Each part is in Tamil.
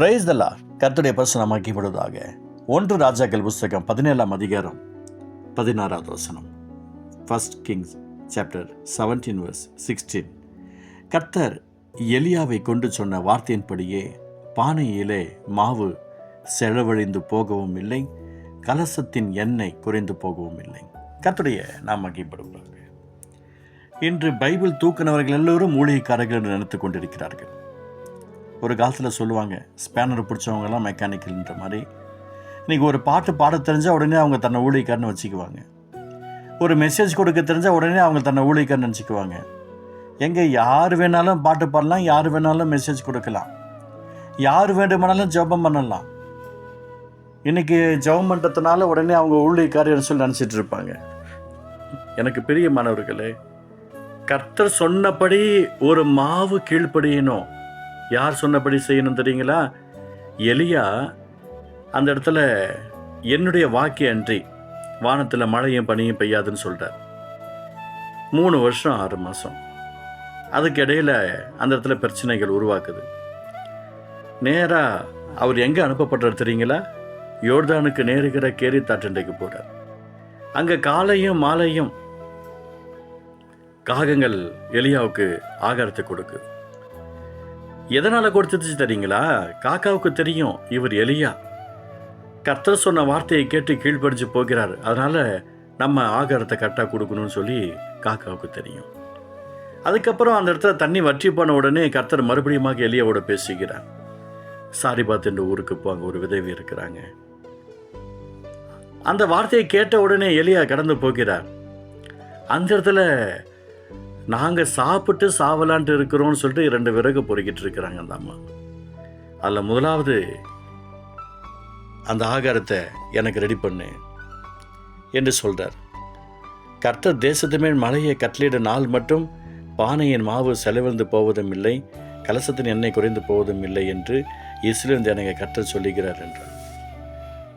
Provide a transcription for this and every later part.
பிரைஸ் தல்லா கர்த்தருடைய பரிசுனமாக்கப்படுவதாக ஒன்று ராஜாக்கள் புஸ்தகம் பதினேழாம் அதிகாரம் பதினாறாவது வசனம். First Kings chapter seventeen verse sixteen கர்த்தர் எலியாவை கொண்டு சொன்ன வார்த்தையின்படியே பானையிலே மாவு செலவழிந்து போகவும் இல்லை கலசத்தின் எண்ணெய் குறைந்து போகவும் இல்லை. கர்த்தருடைய நாம் மகிப்படுவாங்க இன்று பைபிள் தூக்கினவர்கள் எல்லோரும் மூலிகைக்காரர்கள் என்று நினைத்து கொண்டிருக்கிறார்கள். ஒரு காலத்தில் சொல்லுவாங்க ஸ்பேனர் பிடிச்சவங்கெல்லாம் மெக்கானிக்கல்ன்ற மாதிரி. இன்றைக்கி ஒரு பாட்டு பாட தெரிஞ்சால் உடனே அவங்க தன்னை ஊழியக்காரன்னு வச்சுக்குவாங்க. ஒரு மெசேஜ் கொடுக்க தெரிஞ்சால் உடனே அவங்க தன்னை ஊழியக்காரன்னு நினச்சிக்குவாங்க. எங்கே யார் வேணாலும் பாட்டு பாடலாம் யார் வேணாலும் மெசேஜ் கொடுக்கலாம். யார் வேண்டுமானாலும் ஜெபம் பண்ணலாம். இன்றைக்கி ஜெபம் பண்ணுறதுனால உடனே அவங்க ஊழியக்காரர்னு சொல்லி நினச்சிட்டு இருப்பாங்க. எனக்கு பெரிய மாணவர்களே கர்த்தர் சொன்னபடி ஒரு மாவு கீழ்ப்படியணும். யார் சொன்னபடி செய்யணும் தெரியுங்களா? எலியா அந்த இடத்துல என்னுடைய வாக்கிய அன்றி வானத்தில் மழையும் பனியும் பெய்யாதுன்னு சொல்கிறார் மூணு வருஷம் ஆறு மாதம் அதுக்கு அந்த இடத்துல பிரச்சனைகள் உருவாக்குது. நேராக அவர் எங்கே அனுப்பப்படுறார் தெரியுங்களா? யோர்தானுக்கு நேருகிற கேரி தாட்டண்டைக்கு போகிறார் அங்கே காலையும் மாலையும் காகங்கள் எலியாவுக்கு ஆகாரத்தை கொடுக்குது. எதனால் கொடுத்துச்சு தெரியுங்களா? காக்காவுக்கு தெரியும் இவர் எலியா. கர்த்தர் சொன்ன வார்த்தையை கேட்டு கீழ்ப்படிஞ்சு போகிறார். அதனால் நம்ம ஆகாரத்தை கரெக்டாக கொடுக்கணும்னு சொல்லி காக்காவுக்கு தெரியும். அதுக்கப்புறம் அந்த இடத்துல தண்ணி வற்றி போன உடனே கர்த்தர் மறுபடியும் எலியாவோட பேசுகிறார். சாரிபாத் என்ற ஊருக்கு போங்க ஒரு விதவி இருக்கிறாங்க. அந்த வார்த்தையை கேட்ட உடனே எலியா கடந்து போகிறார். அந்த இடத்துல நாங்கள் சாப்பிட்டு சாவலான்ட்டு இருக்கிறோம்னு சொல்லிட்டு ரெண்டு விறகு பொறுக்கிட்டு இருக்கிறாங்க அந்த அம்மா. அதில் முதலாவது அந்த ஆகாரத்தை எனக்கு ரெடி பண்ணு என்று சொல்கிறார் கர்த்தர் தேசத்துமே மலையை மழையை கட்டளிட நாள் மட்டும் பானையின் மாவு செலவிழந்து போவதும் இல்லை கலசத்தின் எண்ணெய் குறைந்து போவதும் இல்லை என்று இஸ்ரேல் எனக்கு கர்த்தர் சொல்லுகிறார் என்றார்.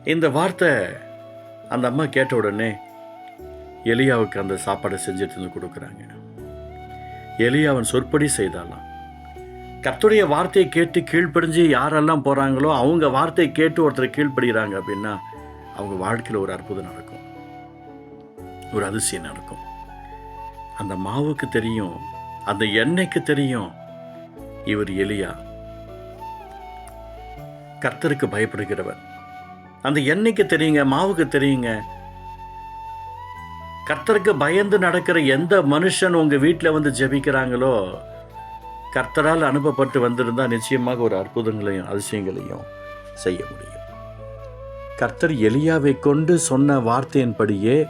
இந்த வார்த்தை அந்த அம்மா கேட்ட உடனே எலியாவுக்கு அந்த சாப்பாடை செஞ்சுட்டு வந்து கொடுக்குறாங்க. எலியா அவன் சொற்படி செய்தாலாம் கர்த்துடைய வார்த்தையை கேட்டு கீழ்ப்படிஞ்சு யாரெல்லாம் போகிறாங்களோ அவங்க வார்த்தையை கேட்டு ஒருத்தர் கீழ்ப்படுகிறாங்க அப்படின்னா அவங்க வாழ்க்கையில் ஒரு அற்புதம் நடக்கும். ஒரு அதிசயம் நடக்கும். அந்த மாவுக்கு தெரியும் அந்த எண்ணெய்க்கு தெரியும் இவர் எலியா. கர்த்தருக்கு பயப்படுகிறவர். அந்த எண்ணெய்க்கு தெரியுங்க மாவுக்கு தெரியுங்க கர்த்தருக்கு பயந்து நடக்கிற எந்த மனுஷன் உங்கள் வீட்டில் வந்து ஜெபிக்கிறாங்களோ கர்த்தரால் அனுப்பப்பட்டு வந்திருந்தால் நிச்சயமாக ஒரு அற்புதங்களையும் அதிசயங்களையும் செய்ய முடியும். கர்த்தர் எலியாவை கொண்டு சொன்ன வார்த்தையின்படியே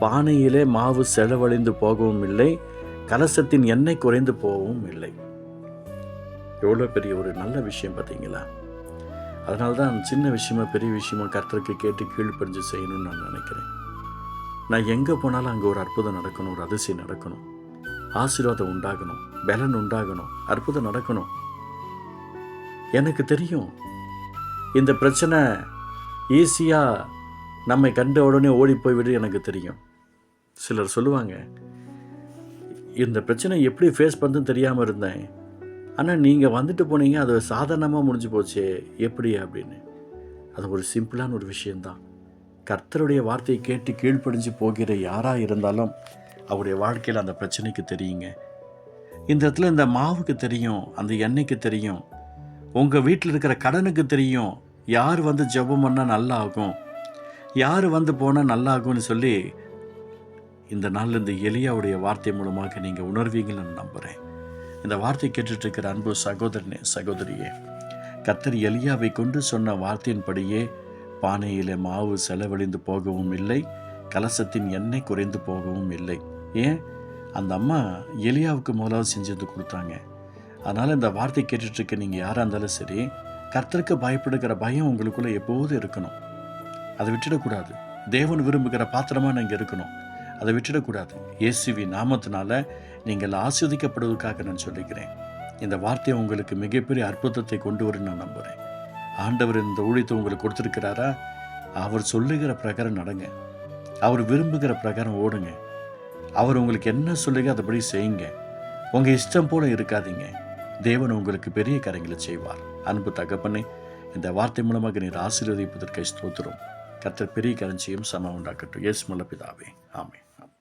பானையிலே மாவு செலவழிந்து போகவும் இல்லை கலசத்தின் எண்ணெய் குறைந்து போகவும் இல்லை. எவ்வளோ பெரிய ஒரு நல்ல விஷயம் பார்த்தீங்களா? அதனால தான் சின்ன விஷயமா பெரிய விஷயமா கர்த்தருக்கு கேட்டு கீழ்ப்படிஞ்சு செய்யணும்னு நான் நினைக்கிறேன். நான் எங்கே போனாலும் அங்கே ஒரு அற்புதம் நடக்கணும் ஒரு அதிசயம் நடக்கணும். ஆசீர்வாதம் உண்டாகணும் பலன் உண்டாகணும் அற்புதம் நடக்கணும். எனக்கு தெரியும் இந்த பிரச்சனை ஈஸியாக நம்மை கண்ட உடனே ஓடி போய்விடு எனக்கு தெரியும். சிலர் சொல்லுவாங்க இந்த பிரச்சனை எப்படி ஃபேஸ் பண்ணுறதுன்னு தெரியாமல் இருந்தேன். ஆனால் நீங்கள் வந்துட்டு போனீங்க அது சாதாரணமாக முடிஞ்சு போச்சே எப்படி? அப்படின்னு. அது ஒரு சிம்பிளான ஒரு விஷயந்தான் கர்த்தருடைய வார்த்தையை கேட்டு கீழ்ப்படிஞ்சு போகிற யாராக இருந்தாலும் அவருடைய வாழ்க்கையில் அந்த பிரச்சனைக்கு தெரியுங்க. இந்த இடத்துல இந்த மாவுக்கு தெரியும் அந்த எண்ணெய்க்கு தெரியும் உங்கள் வீட்டில் இருக்கிற கடனுக்கு தெரியும் யார் வந்து ஜெபம் பண்ணால் நல்லா ஆகும் யார் வந்து போனால் நல்லா ஆகும்னு சொல்லி இந்த நாளில் இந்த எலியாவுடைய வார்த்தை மூலமாக நீங்கள் உணர்வீங்கன்னு நான் நம்புகிறேன் இந்த வார்த்தை கேட்டுட்ருக்கிற அன்பு சகோதரனே சகோதரியே கர்த்தர் எலியாவை கொண்டு சொன்ன வார்த்தையின்படியே பானையிலே மாவு செலவழிந்து போகவும் இல்லை கலசத்தின் எண்ணெய் குறைந்து போகவும் இல்லை. ஏன்? அந்த அம்மா எலியாவுக்கு முதலாவது செஞ்சது கொடுத்தாங்க. அதனால் இந்த வார்த்தை கேட்டுட்ருக்க நீங்கள் யாராக இருந்தாலும் சரி கர்த்தருக்கு பயப்படுகிற பயம் உங்களுக்குள்ளே எப்போதும் இருக்கணும். அதை விட்டுடக்கூடாது. தேவன் விரும்புகிற பாத்திரமாக நீங்கள் இருக்கணும். அதை விட்டுடக்கூடாது. இயேசுவி நாமத்தினால நீங்கள் ஆஸ்வதிக்கப்படுவதற்காக நான் சொல்லிக்கிறேன். இந்த வார்த்தையை உங்களுக்கு மிகப்பெரிய அற்புதத்தை கொண்டு வரும் நான் நம்புகிறேன் ஆண்டவர் இந்த ஊழியத்தை உங்களுக்கு கொடுத்துருக்கிறாரா? அவர் சொல்லுகிற பிரகாரம் நடங்க. அவர் விரும்புகிற பிரகாரம் ஓடுங்க. அவர் உங்களுக்கு என்ன சொல்லுங்க அதுபடி செய்யுங்க. உங்கள் இஷ்டம் போல இருக்காதீங்க. தேவன் உங்களுக்கு பெரிய காரியங்களை செய்வார். அன்பு தகப்பனே இந்த வார்த்தை மூலமாக நீர் ஆசீர்வதிப்பதற்கு ஸ்தோத்திரம். கர்த்தர் பெரிய கரஞ்சியும் சம உண்டாக்கட்டும். எஸ் மல்லபிதாவே ஆமே ஆமே